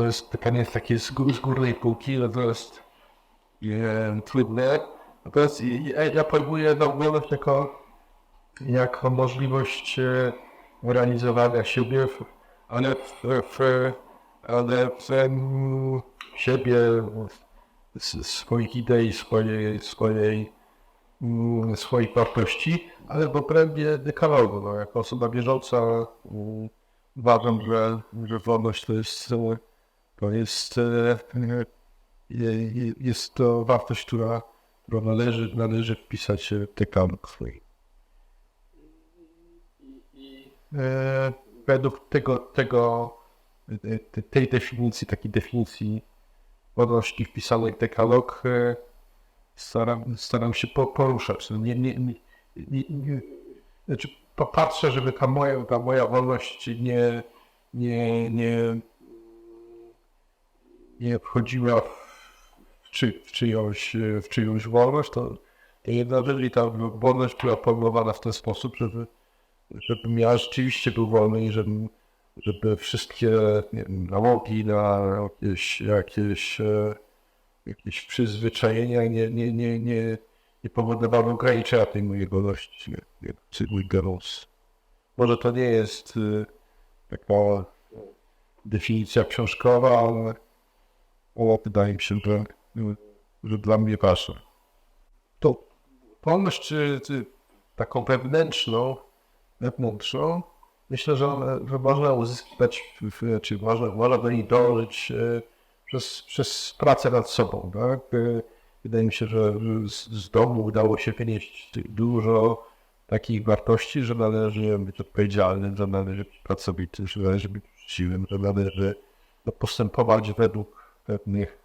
to jest pytanie takie z, z górnej półki, ale to jest e, trudne. Natomiast ja, ja pojmuję tą wolność jako, jako możliwość e, realizowania siebie, w- ale w, w, ale w em, siebie, s- swoich idei, swojej, swojej, mm, swoich wartości, ale w obrębie dekalogu. No, jako osoba bieżąca mm, uważam, że, że wolność to jest, e, to jest, e, e, je- jest to wartość, która, którą należy, należy wpisać w dekalog swój. E, według tego, tego, e, te- tej definicji, takiej definicji wolności wpisanej w dekalog, e, staram, staram się po, poruszać. No nie, nie, nie, nie, znaczy popatrzę, żeby ta moja, ta moja wolność nie, nie, nie, nie wchodziła w, czy, w, czyjąś, w czyjąś wolność, to jeżeli ta wolność była pojmowana w ten sposób, żeby, żebym ja rzeczywiście był wolny i żeby wszystkie nie wiem, nałogi na jakieś, jakieś, e, jakieś przyzwyczajenia nie, nie, nie, nie, nie powodowały ograniczenia tej mojej czy mój gorąc. Może to nie jest e, taka definicja książkowa, ale, wydaje mi się, że, że dla mnie ważna. To wolność czy, czy taką wewnętrzną, wewnętrzną, myślę, że, że można uzyskać, czy można, można do niej dążyć e, przez, przez pracę nad sobą. Tak? E, Wydaje mi się, że z, z domu udało się wynieść dużo takich wartości, że należy być odpowiedzialnym, że należy być pracowitym, że należy być uczciwym, że należy no, postępować według pewnych,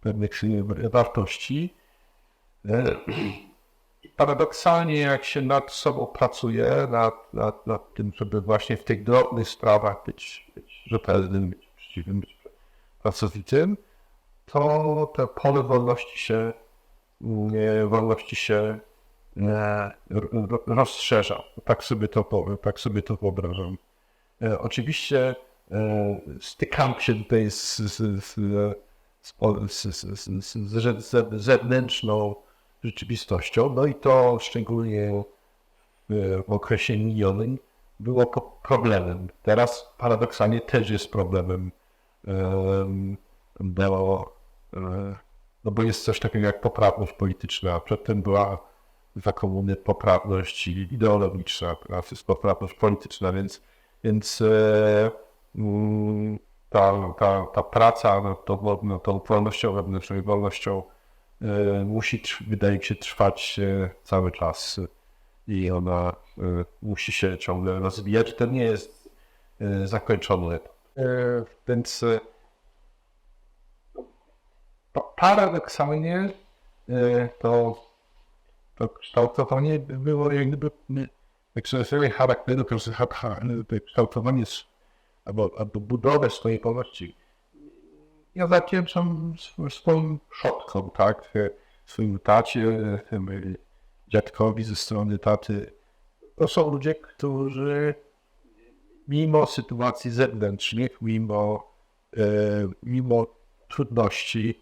pewnych e, wartości. E, paradoksalnie, jak się nad sobą pracuje, nad, nad, nad tym, żeby właśnie w tych drobnych sprawach być, być rzetelnym, być uczciwym, być pracowitym, to te pole wolności się, nie, wolności się e, ro- rozszerza. Tak sobie to powiem, tak sobie to wyobrażam. E, oczywiście e, stykam się tutaj z, z, z, z, zewnętrzną rzeczywistością, no i to szczególnie w, okresie minionym było problemem. Teraz paradoksalnie też jest problemem, em, bo, e, no bo jest coś takiego jak poprawność polityczna, przedtem była za komuny poprawność ideologiczna, teraz jest poprawność polityczna, więc, więc e, ta, ta, ta praca nad tą, nad tą wolnością wewnętrzną i wolnością e, musi, wydaje mi się, trwać e, cały czas i ona e, musi się ciągle rozwijać. To nie jest zakończony etap. Więc pa- paradoksalnie to, to kształtowanie było jak gdyby egzersowanie charakteru, to cha- cha- kształtowanie albo, albo budowę swojej wolności. Ja zawdzięczam sw- swoim przodkom, tak, e, swoim tacie, e, dziadkowi ze strony taty. To są ludzie, którzy mimo sytuacji zewnętrznych, mimo, e, mimo trudności,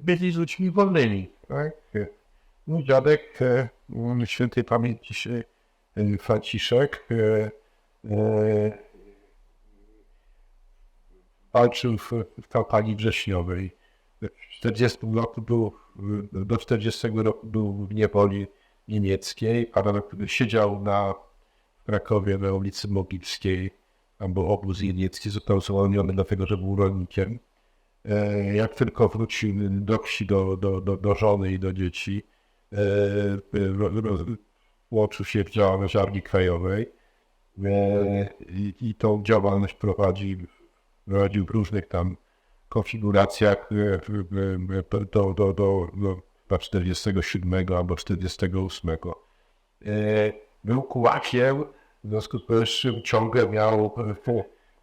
byli ludźmi wolnymi. Tak? Mój dziadek, świętej pamięci Franciszek, walczył w, w kampanii wrześniowej. W 40 roku był, do 40 roku był w niewoli niemieckiej, a siedział na w Krakowie na ulicy Mogilskiej, tam był obóz niemiecki, został zwolniony dlatego, że był rolnikiem. E, Jak tylko wrócił do wsi, do, do, do, do żony i do dzieci, e, włączył się w działalność Armii Krajowej e, i, i tą działalność prowadzi, prowadził w różnych tam konfiguracjach e, do, do, do, do chyba 47 albo 48. E, Był kułakiem, w związku z powyższym ciągle miał,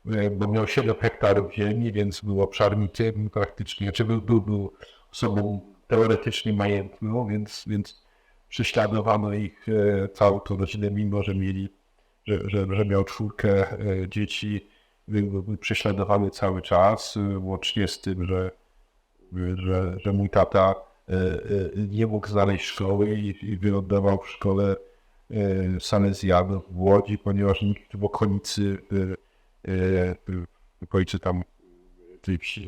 e, bo miał 7 hektarów ziemi, więc był obszarnikiem praktycznie, znaczy był, był, był osobą teoretycznie majętną, więc, więc prześladowano ich e, całą tą rodzinę, mimo że mieli, że, że, że miał czwórkę e, dzieci był, prześladowany cały czas, y, łącznie z tym, że, że, że mój tata nie mógł znaleźć szkoły i, i w szkole Salezjanów w Łodzi, ponieważ nikt w okolicy w okolicy tam tej wsi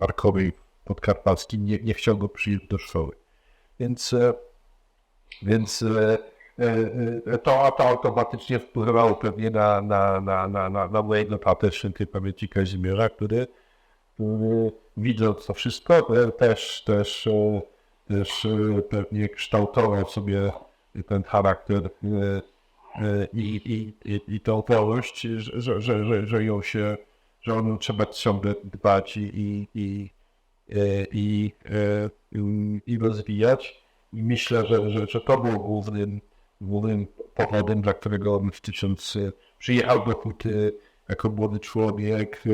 Markowej podkarpackiej nie, nie chciał go przyjąć do szkoły. Więc, e, więc e, e, e, to, to automatycznie wpływało pewnie na, na, na, na, na, na mojego tatę świętej pamięci Kazimierza, który, który widząc to wszystko e, też, też, e, też e, pewnie kształtował sobie ten charakter e, e, i, i, i, i tą wolność, że, że, że, że, ją się, że o trzeba ciągle dbać i, i, i, e, i, e, i, rozwijać. I myślę, że, że, że to było głównym, głównym powodem, dla którego tysiąc przyjechał do Huty jako młody człowiek,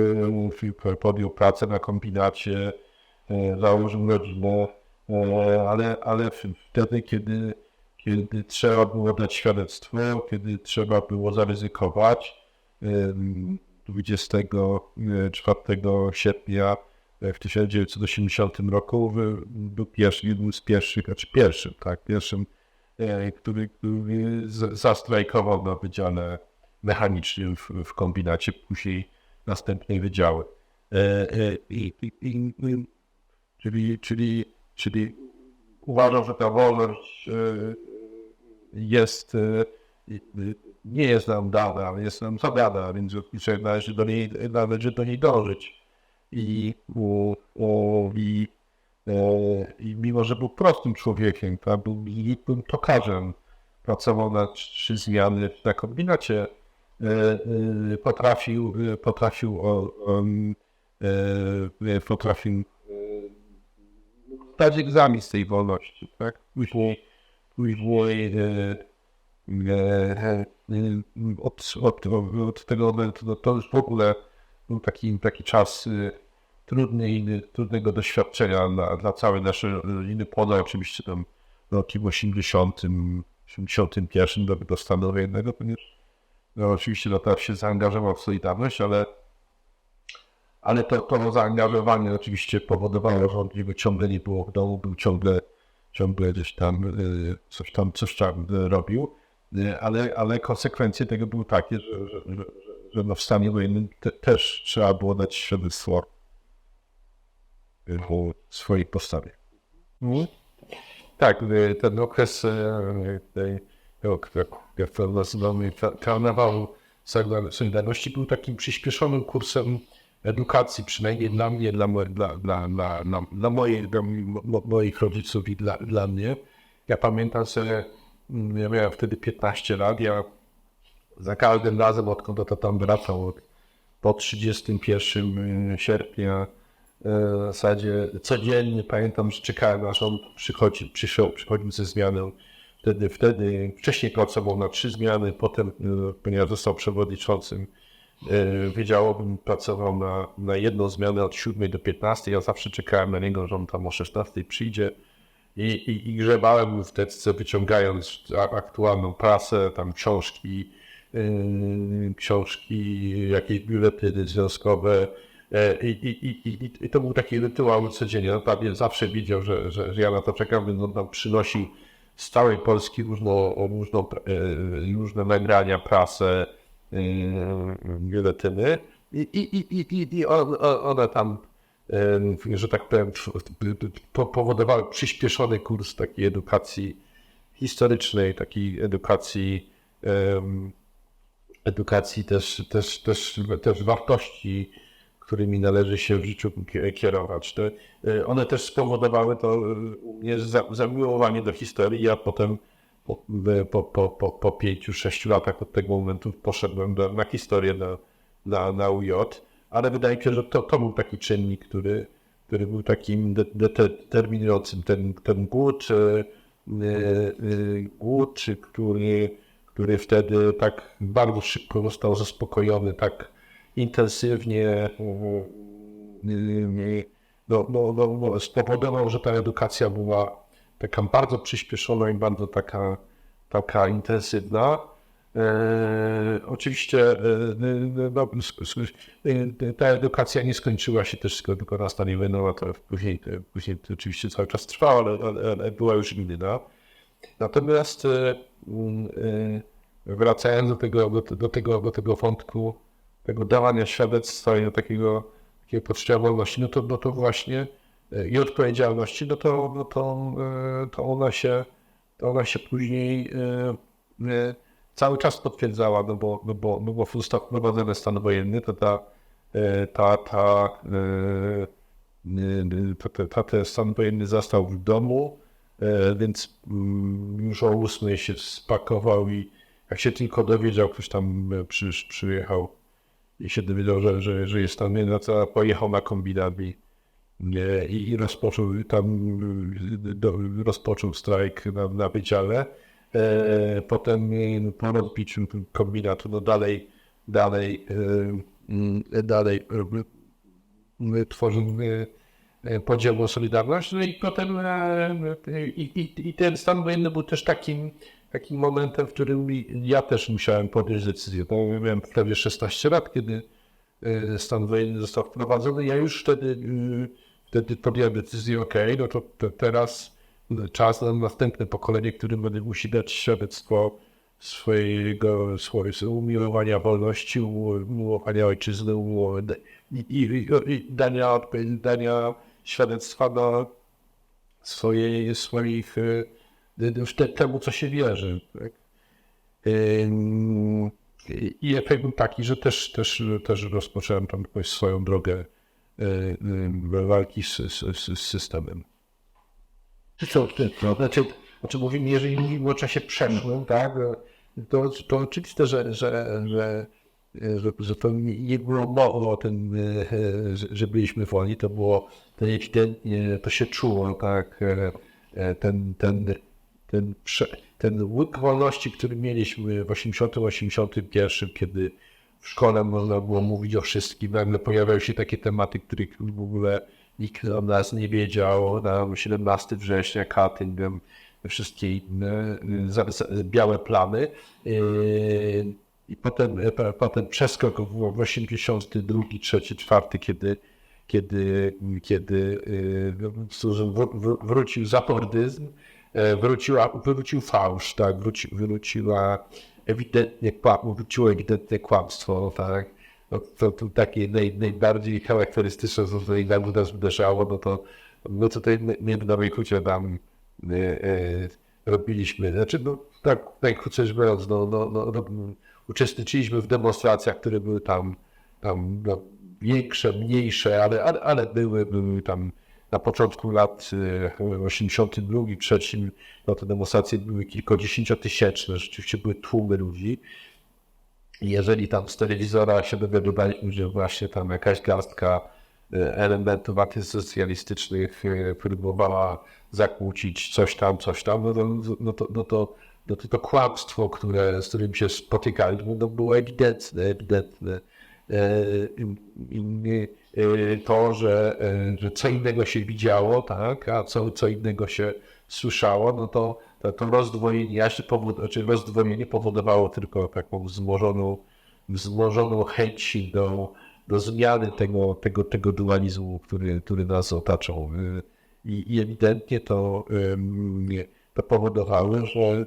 e, podjął pracę na kombinacie, e, założył rodzinę, e, ale, ale wtedy, kiedy, kiedy trzeba było dać świadectwo, kiedy trzeba było zaryzykować, em, 24 sierpnia w 1980 roku był pierwszy, jednym z pierwszych, znaczy pierwszym, tak, pierwszym, który, który zastrajkował na wydziale mechanicznym w, w kombinacie, później następnej wydziały. E, e, czyli, czyli, czyli uważam, że ta wolność e, jest, nie jest nam dana, ale jest nam zadana, więc należy do niej, należy do niej dążyć. I, i, i mimo, że był prostym człowiekiem, tak, był niewidłym tokarzem, pracował na trzy zmiany na kombinacie, e, e, potrafił, e, potrafił, e, potrafił e, zdać egzamin z tej wolności, tak? Później, później e, e, e, od, od, od tego momentu, no to już w ogóle był taki, taki czas e, trudnego doświadczenia dla, dla całej naszej rodziny, poza oczywiście tam rokiem 80, 81 do, do stanu wojennego, ponieważ no, oczywiście no, teraz się zaangażował w Solidarność, ale ale to, to zaangażowanie oczywiście powodowało, że on jego ciągle nie było w domu, był ciągle, ciągle gdzieś tam y, coś tam, coś tam y, robił, Y, ale, ale konsekwencje tego były takie, że, że, że, że, no w stanie wojennym te, też trzeba było dać świadectwo o swojej postawie. Tak, y, ten okres y, tej, jak to nazywamy, ka- karnawału Solidar- Solidarności był takim przyspieszonym kursem edukacji, przynajmniej dla mnie, dla, dla, dla, dla, dla, mojej, dla mo- moich rodziców i dla, dla mnie. Ja pamiętam sobie, mm, ja miałem wtedy 15 lat, ja za każdym razem, odkąd to tam wracał, po 31 sierpnia, e, w zasadzie codziennie pamiętam, że czekałem, aż on przychodzi, przyszedł, przychodził ze zmianą. Wtedy, wtedy wcześniej pracował na trzy zmiany, potem, e, ponieważ został przewodniczącym e, wydziałowym, pracował na, na jedną zmianę od 7 do 15. Ja zawsze czekałem na niego, że on tam o 16 przyjdzie i, i, i grzebałem w teczce, wyciągając aktualną prasę, tam książki, książki, jakieś biuletyny związkowe. E, I, i, i, i, to był taki rytuał codziennie. No, tam zawsze widział, że, że, że ja na to czekam, więc on tam przynosi z całej Polski różną, różną, e, różne nagrania, prasę, e, biuletyny. I, i, i, i, on- on- one tam że tak powiem, po- powodowały przyspieszony kurs takiej edukacji historycznej, takiej edukacji, edukacji też, też, też, też wartości, którymi należy się w życiu ki- kierować. To, e, one też spowodowały to e, u mnie za- zamiłowanie do historii. Ja potem po, po, po, po, po pięciu, sześciu latach od tego momentu poszedłem do, na historię na, na, na UJ, ale wydaje mi się, że to, to był taki czynnik, który, który był takim de- de- determinującym ten, ten głód, e, e, e, głód, który, który wtedy tak bardzo szybko został zaspokojony, tak intensywnie e, e, no, no, no, no, spowodował, że ta edukacja była taka bardzo przyspieszona i bardzo taka, taka intensywna. E, oczywiście e, no, e, ta edukacja nie skończyła się też tylko, na stanie wojnowym, to później, później to oczywiście cały czas trwała, ale, ale, była już inna. Natomiast e, mm, e, wracając do tego, do, do, tego, do tego wątku, tego dawania świadectwa i takiego, takiego poczucia wolności, no to, no to właśnie e, i odpowiedzialności, no to, no to, e, to ona się, to ona się później e, cały czas potwierdzała, no bo, no bo, no bo został wprowadzony stan wojenny, to ta, ta, ta, ta, ten stan wojenny został w domu, więc mm, już o ósmej się spakował i jak się tylko dowiedział, ktoś tam przy, przyjechał i się dowiedział, że, że, jest tam, no to pojechał na kombinat i, rozpoczął tam, do, rozpoczął strajk na, na wydziale. E, potem po rozbiciu kombinatu, no dalej, dalej, e, dalej e, tworzył e, podział o Solidarność. No i potem e, i, i, i ten stan wojenny był też takim, takim momentem, w którym ja też musiałem podjąć decyzję. To miałem prawie 16 lat, kiedy e, stan wojenny został wprowadzony. Ja już wtedy, e, wtedy podjąłem decyzję, ok, no to te, teraz czas na następne pokolenie, którym będę musi dać świadectwo swojego, swojego umiłowania wolności, umiłowania ojczyzny i, i, i, dania, dania świadectwa na swojej, swoich, e, już te, temu, co się wierzy. Tak? I efekt był taki, że też, też, też rozpocząłem tam swoją drogę walki z, z, z, systemem. Co, to znaczy, znaczy mówimy, jeżeli mówimy o czasie przeszłym, tak, to, to oczywiste, że, że, że, że, to nie było mowy o tym, że, byliśmy wolni, to było, to ewidentnie, to się czuło, tak, e, ten, ten, ten, ten łyk wolności, który mieliśmy w 80-81, kiedy w szkole można było mówić o wszystkim, nagle pojawiały się takie tematy, których w ogóle nikt o nas nie wiedział, na 17 września, Katyn, wiem, wszystkie inne, y, białe plamy. Yy, I potem, po- potem przeskok w w 82, 3, 4, kiedy, kiedy, kiedy wr- wr- wrócił zapordyzm, wróciła, wrócił fałsz, tak, wróci, wróciła ewidentnie, kła- wróciło ewidentnie kłamstwo, tak. No, to, to takie naj, najbardziej charakterystyczne, co tutaj nam nas uderzało, no to no tutaj my, my w Nowej Hucie tam e, e, robiliśmy, znaczy no tak najkrócej rzecz biorąc, no, no, no, no, uczestniczyliśmy w demonstracjach, które były tam, tam no, większe, mniejsze, ale, ale, ale były, były tam na początku lat e, 82, 3, no te demonstracje były kilkudziesięciotysięczne, rzeczywiście były tłumy ludzi. Jeżeli tam z telewizora się dowiadywaliśmy, że właśnie tam jakaś garstka e, elementów antysocjalistycznych e, próbowała zakłócić coś tam, coś tam, no to, no to, no to, no to, to kłamstwo, które, z którym się spotykaliśmy, no było ewidentne, ewidentne. E, i- i- e, To, że, e, że co innego się widziało, tak, a co, co innego się słyszało, no to, to, to rozdwojenie, się powod, znaczy rozdwojenie powodowało tylko taką wzmożoną, wzmożoną chęci do, do zmiany tego, tego, tego dualizmu, który, który nas otaczał. Y, I, i ewidentnie to, to powodowało, że,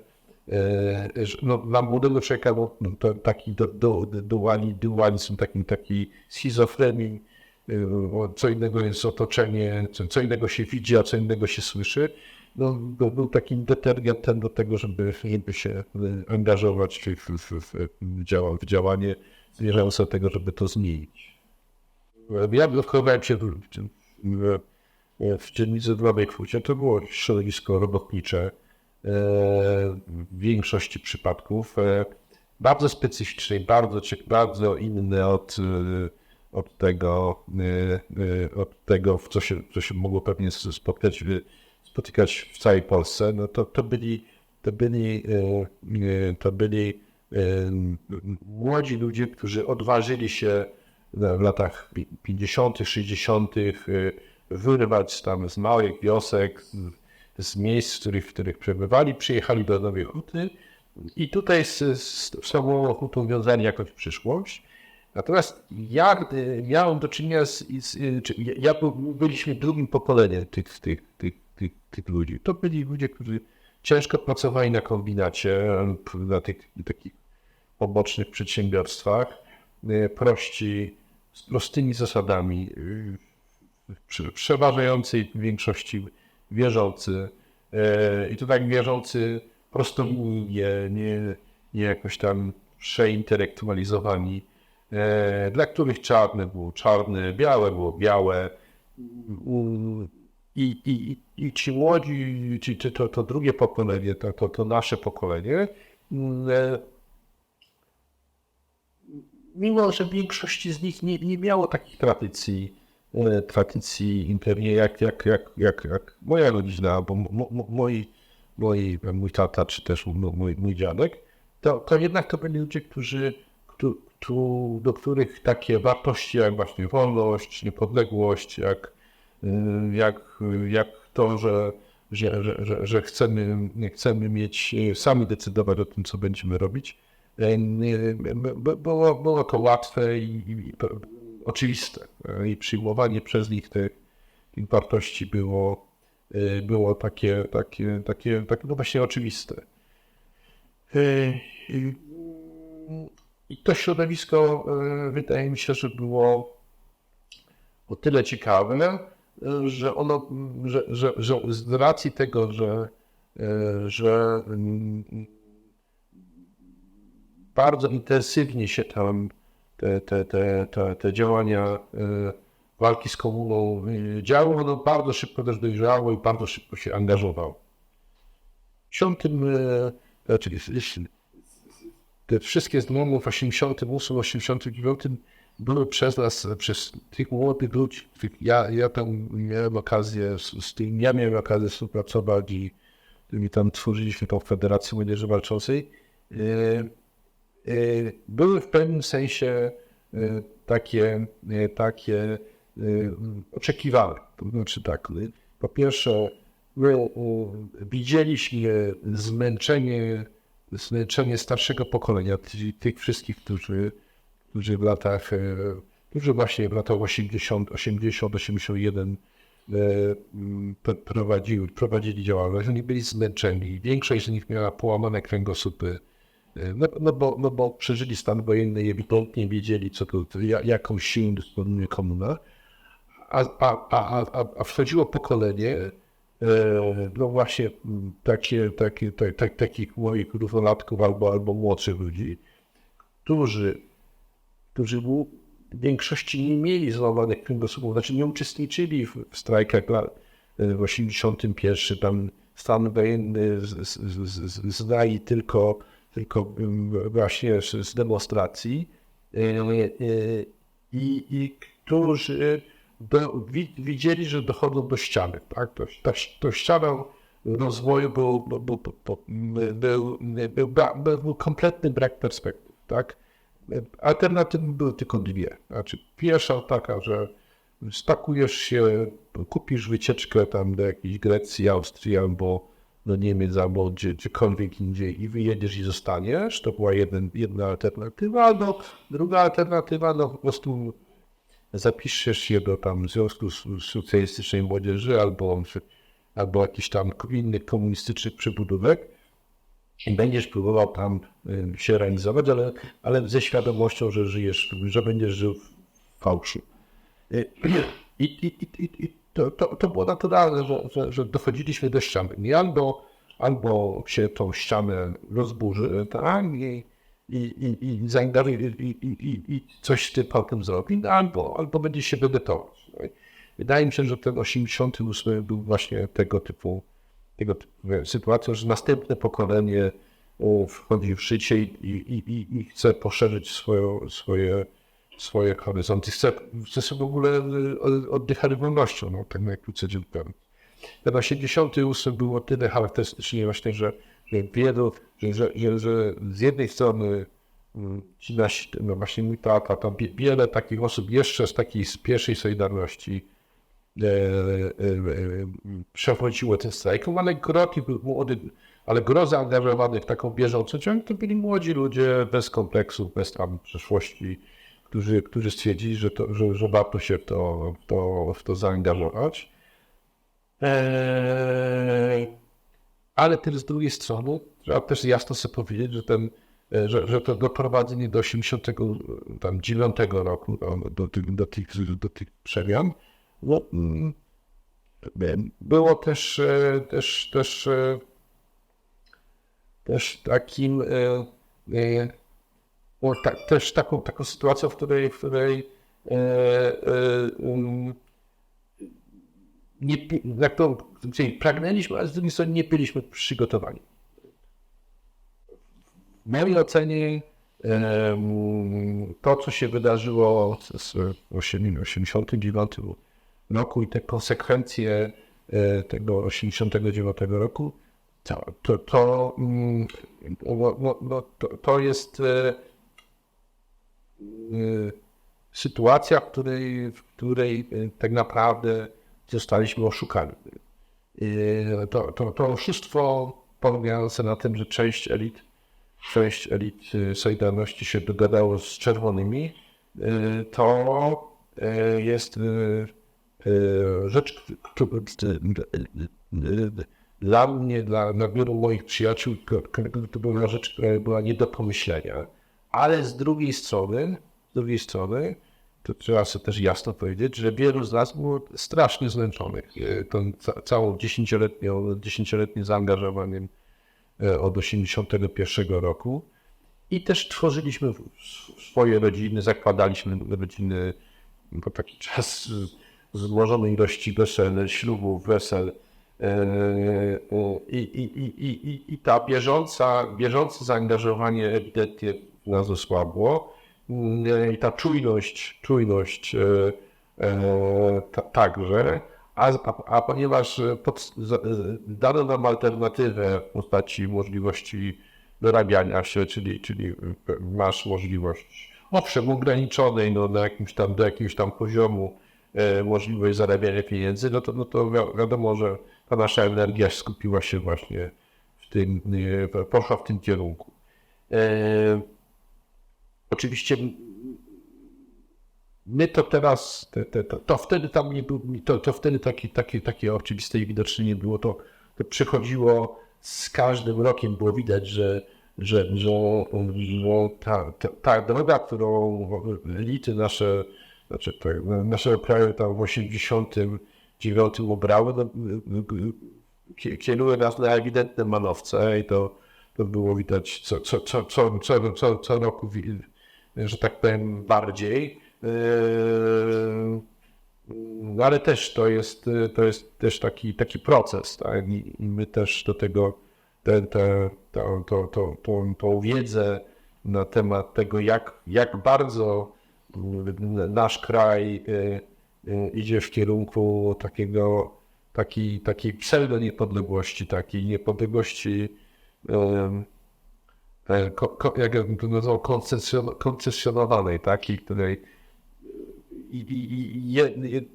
że no, dla młodego człowieka no, taki do, do, duali, dualizm, taki, taki schizofrenii, y, co innego jest otoczenie, co, innego się widzi, a co innego się słyszy, no, był takim detergentem do tego, żeby, żeby się y, angażować w, w, w, w, działa, w działanie zmierzające do tego, żeby to zmienić. Ja wychowałem się w, w, w dzielnicy w. To było środowisko robotnicze e, w większości przypadków. E, bardzo specyficzne bardzo, bardzo inne od, e, od tego, e, e, od tego w co się, co się mogło pewnie spotkać, w- spotykać w całej Polsce. No to, to byli, to byli, to byli młodzi ludzie, którzy odważyli się w latach pi- 50., 60. y, wyrwać tam z małych wiosek, z- z miejsc, w których, w których przebywali, przyjechali do Nowej Huty I tutaj z, z sobą hutą wiązali jakoś w przyszłość. Natomiast ja miałem do czynienia z, z czy ja- byliśmy drugim pokoleniem tych, tych, tych, tych, tych ludzi. To byli ludzie, którzy ciężko pracowali na kombinacie, na tych takich pobocznych przedsiębiorstwach, y, prości, z prostymi zasadami, y, w prze- przeważającej większości wierzący. E, I to tak wierzący prostolinijnie, nie, nie jakoś tam przeintelektualizowani, e, dla których czarne było czarne, białe było białe. I, i, i- ci młodzi, ci, czy to, to drugie pokolenie, to, to, to nasze pokolenie, mm, e, mimo że większości z nich nie, nie miało takich tradycji, e, tradycji imperialnej jak, jak, jak, jak, jak moja rodzina, bo mo, mo, moi, moi, mój tata, czy też mój, mój dziadek, to, to jednak to byli ludzie, którzy, któ, do których takie wartości jak właśnie wolność, niepodległość, jak, y, jak, jak to, że, że, że, że, chcemy, chcemy mieć, y, sami decydować o tym, co będziemy robić, y, było, było to łatwe i, i, oczywiste. I przyjmowanie przez nich tych, tych wartości było, było takie, takie, takie, takie no właśnie oczywiste. I to środowisko y, wydaje mi się, że było o tyle ciekawe, y, że ono, że, że, że z racji tego, że, y, że mm, bardzo intensywnie się tam te, te, te, te, te działania walki z komuną działy, ono bardzo szybko też dojrzało i bardzo szybko się angażowało. W 50, y, znaczy, te wszystkie zlomy w 88, 89 były przez nas, przez tych młodych ludzi, ja, ja tam miałem okazję, z, z tym ja miałem okazję współpracować i my tam tworzyliśmy tą Federację Młodzieży Walczącej, y, y, były w pewnym sensie takie, takie oczekiwane. To znaczy tak, po pierwsze my widzieliśmy zmęczenie, zmęczenie starszego pokolenia, tych wszystkich, którzy, którzy w latach, e, którzy właśnie w latach 80, 80 81 e, m, p- prowadzili, działalność, oni byli zmęczeni. Większość z nich miała połamane kręgosłupy, e, no, no, bo, no bo przeżyli stan wojenny i ewidentnie wiedzieli, co to, to ja- jaką siłą dysponuje komuna. A, a, a, a, a wchodziło pokolenie, no właśnie m, takie, takie, tak, tak, takich moich równolatków albo, albo młodszych ludzi, którzy, którzy w większości nie mieli złamanych kręgosłupów, znaczy nie uczestniczyli w, strajkach e, w 81, tam stan wojenny znali tylko, tylko mm, właśnie z, z demonstracji. E, e, i, i którzy widzieli, że dochodzą do ściany. Tak? To, to ściana rozwoju był, był, był, był, był, był, kompletny brak perspektyw. Tak? Alternatywy były tylko dwie. Znaczy, pierwsza taka, że spakujesz się, kupisz wycieczkę tam do jakiejś Grecji, Austrii albo do Niemiec, albo gdzie, gdziekolwiek indziej i wyjedziesz i zostaniesz. To była jeden, jedna alternatywa. Albo druga alternatywa, no po prostu zapiszesz się do tam Związku Socjalistycznej Młodzieży albo, albo jakichś tam innych komunistycznych przybudówek i będziesz próbował tam y, się realizować, ale, ale ze świadomością, że żyjesz, że będziesz żył w fałszu. Y, I, i, i, i, to, to, to było naturalne, że, że, że dochodziliśmy do ściany. Albo, albo się tą ścianę rozburzy, tak, i, i, i, i, i, i, coś z tym potem zrobi, no, albo, albo będzie się wydetować. No Wydaje mi się, że ten 88 był właśnie tego typu, tego typu sytuacją, że następne pokolenie o, wchodzi w życie i, i, i, i chce poszerzyć swoją, swoje, swoje horyzonty. Chce, chce sobie w ogóle y, oddychać wolnością, no, tak jak. Ten 88 było tyle charakterystycznie właśnie, że wielu, że, że, z jednej strony mm, ci nasi, no właśnie mój tata, tam wie- wiele takich osób jeszcze z takiej z pierwszej Solidarności e, e, e, przechodziło ten strajk, ale groty młodych, ale gro zaangażowanych w taką bieżącą ciąg to byli młodzi ludzie bez kompleksów, bez tam przeszłości, którzy, którzy stwierdzili, że, to, że, że warto się w to, to, w to zaangażować. Eee, ale też z drugiej strony trzeba też jasno sobie powiedzieć, że, ten, e, że, że to doprowadzenie do 89 roku, do, tych, do, tych, do tych przemian, no, mm, było też, e, też, też, e, też takim, też taką, taką sytuacją, w której, w której um, nie, jak to pragnęliśmy, ale z drugiej strony nie byliśmy przygotowani. W mojej ocenie to, co się wydarzyło w 1989 roku i te konsekwencje e, tego 89 roku, to, to, to, mm, to, jest e, e, sytuacja, w której, w której tak naprawdę zostaliśmy oszukani. E, To, to, to oszustwo polegające na tym, że część elit, część elit e, Solidarności się dogadało z czerwonymi, e, to e, jest e, rzecz, dla mnie, dla, dla wielu moich przyjaciół, to była rzecz, która była nie do pomyślenia. Ale z drugiej strony, z drugiej strony, to trzeba sobie też jasno powiedzieć, że wielu z nas było strasznie zmęczonych e, tą ca całą dziesięcioletnią, dziesięcioletnim zaangażowaniem e, od 81 roku i też tworzyliśmy swoje rodziny, zakładaliśmy rodziny, bo taki czas e, złożonej ilości wesel, ślubów, wesel e, e, i, i, i, i, i- ta bieżąca, bieżące zaangażowanie ewidentnie nas osłabło. Mm, i ta czujność, czujność e, e, ta, także, a, a, a ponieważ pod, e, dano nam alternatywę w postaci możliwości dorabiania się, czyli, czyli masz możliwość, owszem, ograniczonej no, na jakimś tam, do jakiegoś tam poziomu e, możliwość zarabiania pieniędzy, no to, no to wi- wiadomo, że ta nasza energia skupiła się właśnie w tym, e, poszła w tym kierunku. E, Oczywiście my to teraz, te, te, to, to wtedy tam nie było, to, to wtedy takie, takie, takie oczywiste i widoczne nie było. To, to przychodziło z każdym rokiem, było widać, że, że, że, że ta, ta, ta droga, którą elity nasze, znaczy nasze kraje tam w 89 obrały, no, kie- kieruje nas na ewidentne manowce i to, to było widać co, co, co, co, co, co, co roku, że tak powiem, bardziej. Yy, ale też to jest, to jest też taki, taki proces, tak? I, my też do tego, te, te, to, to, to, tą, tą wiedzę na temat tego, jak, jak bardzo y, nasz kraj y, y, idzie w kierunku takiego, takiej, takiej pseudo-niepodległości, takiej niepodległości, e, ko, ko, jak ja bym to nazwał, koncesjon, koncesjonowanej, takiej, której i, i, je,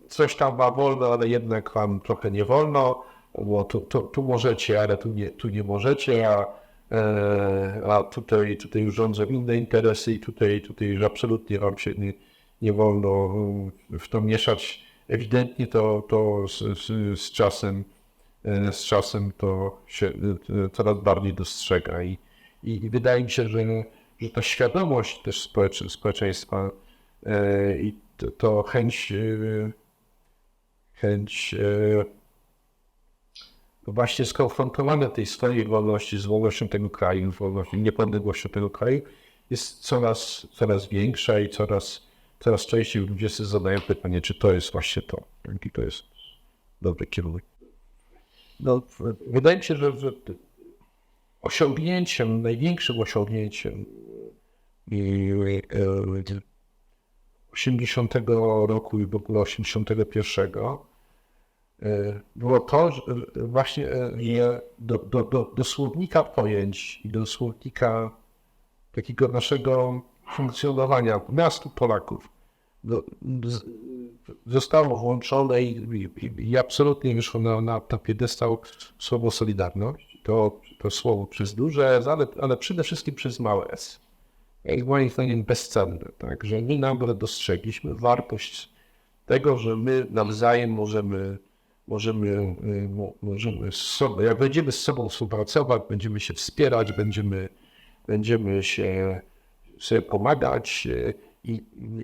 coś tam ma wolno, ale jednak wam trochę nie wolno, bo tu, tu, tu możecie, ale tu nie, tu nie możecie, a, e, a tutaj, tutaj już rządzą inne interesy i tutaj, tutaj już absolutnie wam się nie, nie wolno w to mieszać. Ewidentnie to, to z, z, z czasem e, z czasem to się e, coraz bardziej dostrzega i, i, wydaje mi się, że, że ta świadomość też społecz, społeczeństwa e, i to, to chęć, e, chęć e, no właśnie skonfrontowania tej swojej wolności z wolnością tego kraju, z wolnością, niepodległością tego kraju jest coraz, coraz większa i coraz, coraz częściej ludzie sobie zadają pytanie, czy to jest właśnie to, jaki to jest dobry kierunek. No, wydaje mi się, że, że osiągnięciem, największym osiągnięciem i, e, 80 roku i w ogóle 81 e, było to, że właśnie e, je do, do, do, do słownika pojęć i do słownika takiego naszego funkcjonowania miastu Polaków do, z, zostało włączone i, i, i absolutnie wyszło na, na, na piedestał słowo Solidarność. to, to słowo przez duże ale, ale przede wszystkim przez małe S. Jest moim zdaniem bezcenne, tak, że my nagle dostrzegliśmy wartość tego, że my nawzajem możemy, możemy, y, mo- możemy z sobą, jak będziemy z sobą współpracować, będziemy się wspierać, będziemy, będziemy się sobie pomagać y, i,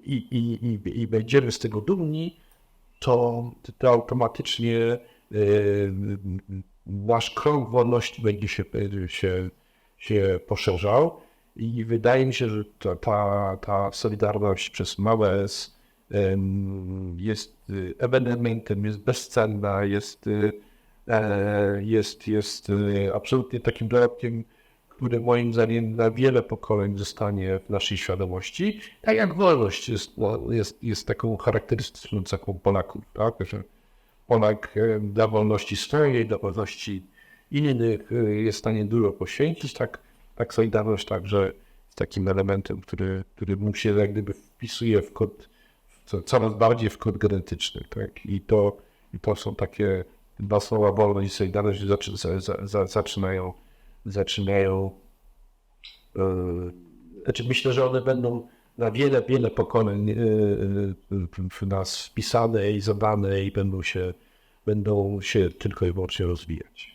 i, i, i, i będziemy z tego dumni, to, to automatycznie y, nasz krąg wolności będzie się, się, się poszerzał i wydaje mi się, że ta, ta, ta solidarność przez małe S jest y, ewenementem, jest bezcenna, jest, y, e, jest, jest absolutnie takim dorobkiem, który moim zdaniem na wiele pokoleń zostanie w naszej świadomości. Tak jak wolność jest, jest, jest taką charakterystyczną cechą Polaków, tak? że Polak e, dla wolności swojej, dla wolności innych e, jest w stanie dużo poświęcić, tak, tak Solidarność także jest takim elementem, który, który mu się jak gdyby wpisuje w kod, w co, coraz bardziej w kod genetyczny. Tak? I, to, I to są takie dwa słowa wolność i Solidarność zaczy, za, za, za, zaczynają, zaczynają e, znaczy myślę, że one będą na wiele, wiele pokoleń w nas wpisane i zadane i będą się, będą się tylko i wyłącznie rozwijać.